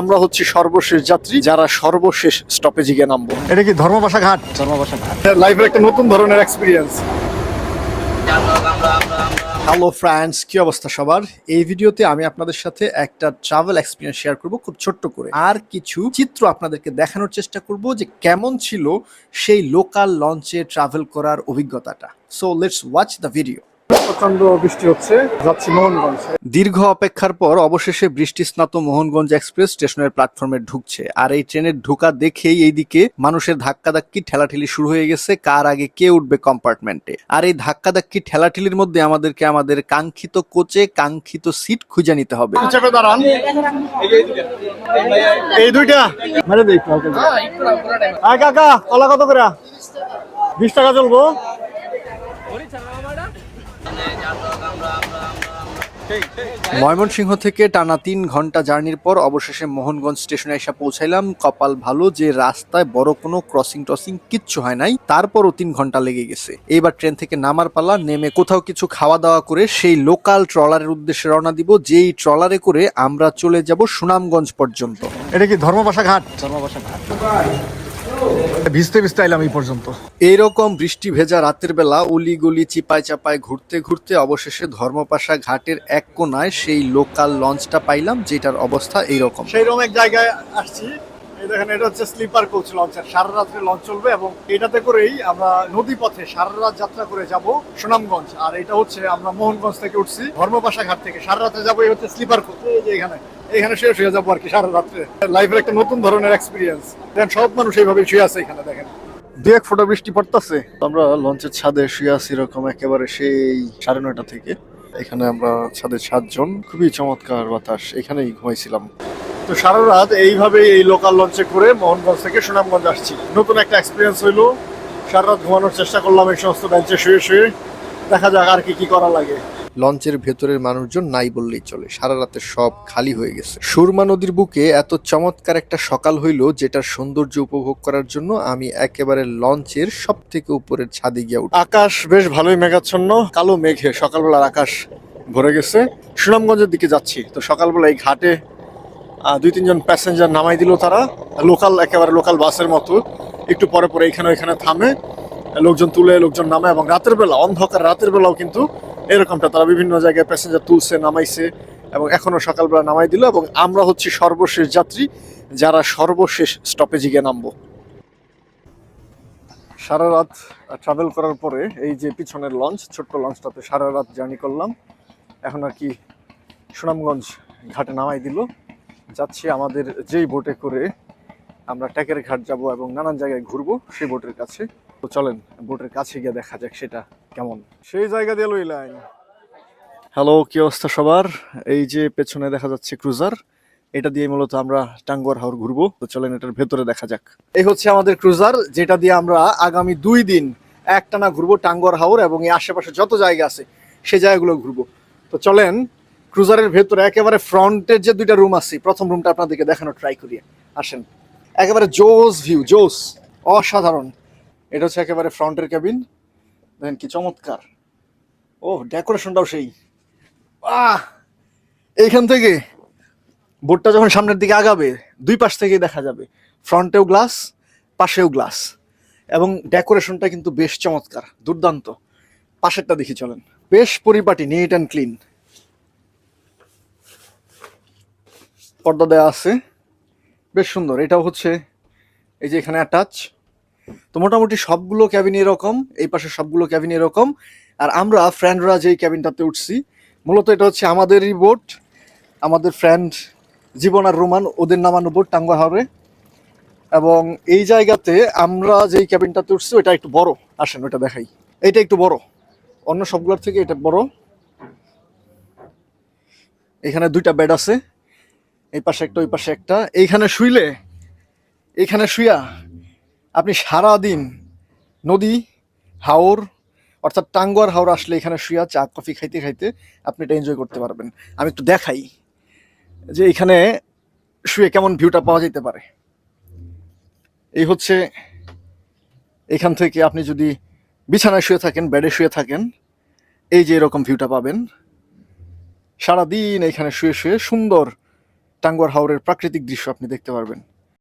আমরা হচ্ছি সর্বশেষ যাত্রী যারা সর্বশেষ স্টপেজে গিয়ে নামবো। এটা কি ধর্মবাসা ঘাট? ধর্মবাসা ঘাট। লাইফের একটা নতুন ধরনের এক্সপিরিয়েন্স হ্যালো ফ্রেন্ডস কি অবস্থা সবার? এই ভিডিওতে আমি আপনাদের সাথে একটা ট্রাভেল এক্সপিরিয়েন্স শেয়ার করব খুব ছোট্ট করে। আর কিছু চিত্র আপনাদেরকে দেখানোর চেষ্টা করব যে কেমন ছিল সেই লোকাল লঞ্চে ট্রাভেল করার অভিজ্ঞতাটা। So let's watch the video প্রচণ্ড বৃষ্টি হচ্ছে যাচ্ছি মোহনগঞ্জ। দীর্ঘ অপেক্ষার পর অবশেষে বৃষ্টি স্নাত মোহনগঞ্জ এক্সপ্রেস স্টেশনের প্ল্যাটফর্মে ঢুকছে। আর এই ট্রেনের ঢোকা দেখেই এইদিকে মানুষের ধাক্কাধাক্কি ঠেলাঠেলি শুরু হয়ে গেছে। কার আগে কে উঠবে কম্পার্টমেন্টে? আর এই ধাক্কাধাক্কি ঠেলাঠেলির মধ্যে আমাদেরকে আমাদের কাঙ্ক্ষিত কোচে কাঙ্ক্ষিত সিট খুঁজে নিতে হবে। দাঁড়ান। এই দুইটা। মেরে দেই কাকা কলা কত করে? বিশ টাকা চলবো। ময়মনসিংহ থেকে টানা তিন ঘণ্টা জার্নির পর অবশেষে মোহনগঞ্জ স্টেশনে এসে পৌঁছাইলাম কপাল ভালো যে রাস্তায় বড় কোনো ক্রসিং টসিং কিচ্ছু হয় নাই তারপরও তিন ঘণ্টা লেগে গেছে। এইবার ট্রেন থেকে নামার পালা নেমে কোথাও কিছু খাওয়া দাওয়া করে সেই লোকাল ট্রলারের উদ্দেশ্যে রওনা দিব যেই ট্রলারে করে আমরা চলে যাব সুনামগঞ্জ পর্যন্ত। এটা কি ধর্মবাসা ঘাট? ধর্মবাসা ঘাট। ভিজতে ভিজতে আইলাম এই পর্যন্ত। এইরকম বৃষ্টি ভেজা রাতের বেলা উলি গলি চিপায় চাপায় ঘুরতে ঘুরতে অবশেষে ধর্মপাশা ঘাটের এক কোনায় সেই লোকাল লঞ্চটা পাইলাম যেটার অবস্থা এইরকম। সেইরকম এক জায়গায় আসছি। দেখেন, এটা হচ্ছে স্লিপার কোচ লঞ্চের। সারা রাত্রে লঞ্চ চলবে এবং এটাতে করেই আমরা নদী পথে সারা রাত যাত্রা করে যাব সুনামগঞ্জ। আর এটা হচ্ছে আমরা মোহনগঞ্জ থেকে উঠছি ধর্মপাশা ঘাট থেকে। সারা রাতে যাব, এই হচ্ছে স্লিপার কোচ। এই যে এখানে এখানে শেষ হয়ে যাব আর কি সারা রাত্রে। লাইফের একটা নতুন ধরনের এক্সপিরিয়েন্স দেখেন, সব মানুষ এইভাবে শুয়ে আছে এখানে, দেখেন। দু এক ফোঁটা বৃষ্টি পড়তেছে। আমরা লঞ্চের ছাদে শুয়ে আছি এরকম একেবারে সেই সাড়ে নয়টা থেকে। এখানে আমরা ছাদে সাতজন। খুবই চমৎকার বাতাস। এখানেই ঘুমাইছিলাম। তো সারা রাত এইভাবে এই লোকাল লঞ্চে করে মোহনগঞ্জ থেকে সুনামগঞ্জ আসছি। নতুন একটা এক্সপিরিয়েন্স হইল। সারা রাত ঘুমানোর চেষ্টা করলাম এই সমস্ত বেঞ্চে শুয়ে শুয়ে। দেখা যাক আর কি কি করা লাগে। লঞ্চের ভেতরের মানুষজন নাই বললেই চলে। সারা রাতে সব খালি হয়ে গেছে। সুরমা নদীর বুকে এত চমৎকার একটা সকাল হইল যেটার সৌন্দর্য উপভোগ করার জন্য আমি একেবারে লঞ্চের সব থেকে উপরের ছাদে গিয়ে উঠি। আকাশ বেশ ভালোই মেঘাচ্ছন্ন কালো মেঘে সকালবেলার আকাশ ভরে গেছে। সুনামগঞ্জের দিকে যাচ্ছি। তো সকালবেলা এই ঘাটে দুই, তিনজন প্যাসেঞ্জার নামাই দিল তারা। লোকাল একেবারে লোকাল বাসের মতো। একটু পরে পরে এখানে ওইখানে থামে, লোকজন তুলে, লোকজন নামে এবং রাতের বেলা, অন্ধকার রাতের বেলাও কিন্তু এরকমটা তারা বিভিন্ন জায়গায় প্যাসেঞ্জার তুলছে, নামাইছে এবং এখনও সকালবেলা নামাই দিল এবং আমরা হচ্ছি সর্বশেষ যাত্রী যারা সর্বশেষ স্টপেজে গিয়ে নামবো। সারা রাত ট্রাভেল করার পরে এই যে পিছনের লঞ্চ ছোট্ট লঞ্চটাতে সারা রাত জার্নি করলাম। এখন আর কি সুনামগঞ্জ ঘাটে নামাই দিল। যাচ্ছি আমাদের যেই বোটে করে আমরা ট্যাকের ঘাট যাব এবং নানান জায়গায় ঘুরবো সেই বোটের কাছে। তো চলেন বোটের কাছে গিয়ে দেখা যাক সেটা কেমন। সেই জায়গা দিয়ে লই লাইন। হ্যালো কি অবস্থা সবার? এই যে পেছনে দেখা যাচ্ছে ক্রুজার এটা দিয়ে মূলত আমরা টাঙ্গুয়ার হাওর ঘুরবো। তো চলেন এটার ভেতরে দেখা যাক। এই হচ্ছে আমাদের ক্রুজার যেটা দিয়ে আমরা আগামী দুই দিন একটানা ঘুরবো টাঙ্গুয়ার হাওর এবং এই আশেপাশে যত জায়গা আছে সেই জায়গাগুলো ঘুরবো। তো চলেন ক্রুজারের ভেতরে একেবারে ফ্রন্টের যে দুইটা রুম আছে, প্রথম রুমটা আপনাদেরকে দেখানো ট্রাই করি। আসেন। একেবারে জোস ভিউ জোস, অসাধারণ। এটা হচ্ছে একেবারে ফ্রন্টের ক্যাবিন দেখেন কি চমৎকার। ও ডেকোরেশনটাও সেই। আহ এইখান থেকে বোটটা যখন সামনের দিকে আগাবে, দুই পাশ থেকেই দেখা যাবে। ফ্রন্টেও গ্লাস পাশেও গ্লাস এবং ডেকোরেশনটা কিন্তু বেশ চমৎকার, দুর্দান্ত। পাশেরটা দেখি চলেন। বেশ পরিপাটি নিট অ্যান্ড ক্লিন পর্দা দেওয়া আছে। বেশ সুন্দর। এটাও হচ্ছে এই যে এখানে অ্যাটাচ তো মোটামুটি সবগুলো ক্যাবিন এরকম, এই পাশে সবগুলো ক্যাবিন এরকম। আর আমরা ফ্রেন্ডরা যেই ক্যাবিনটাতে উঠছি, মূলত এটা হচ্ছে আমাদেরই বোট আমাদের ফ্রেন্ড জীবন আর রোমান, ওদের নামানো বোট টাঙ্গা হবে এবং এই জায়গাতে আমরা যেই ক্যাবিনটাতে উঠছি ওটা একটু বড়। আসেন ওটা দেখাই। এইটা একটু বড়। অন্য সবগুলোর থেকে এটা বড়। এখানে দুইটা বেড আছে। এই পাশে একটা, ওই পাশে একটা। এইখানে শুইলে, এইখানে শুইয়া আপনি সারা দিন নদী, হাওর, অর্থাৎ টাঙ্গুয়ার হাওর আসলে এখানে শুয়া চা, কফি খাইতে খাইতে আপনি এটা এনজয় করতে পারবেন। আমি একটু দেখাই যে এখানে শুয়ে কেমন ভিউটা পাওয়া যেতে পারে। এই হচ্ছে এখান থেকে আপনি যদি বিছানায় শুয়ে থাকেন, বেডে শুয়ে থাকেন, এই যে এরকম ভিউটা পাবেন। সারাদিন এখানে শুয়ে শুয়ে সুন্দর টাঙ্গুয়ার হাওরের প্রাকৃতিক দৃশ্য আপনি দেখতে পারবেন।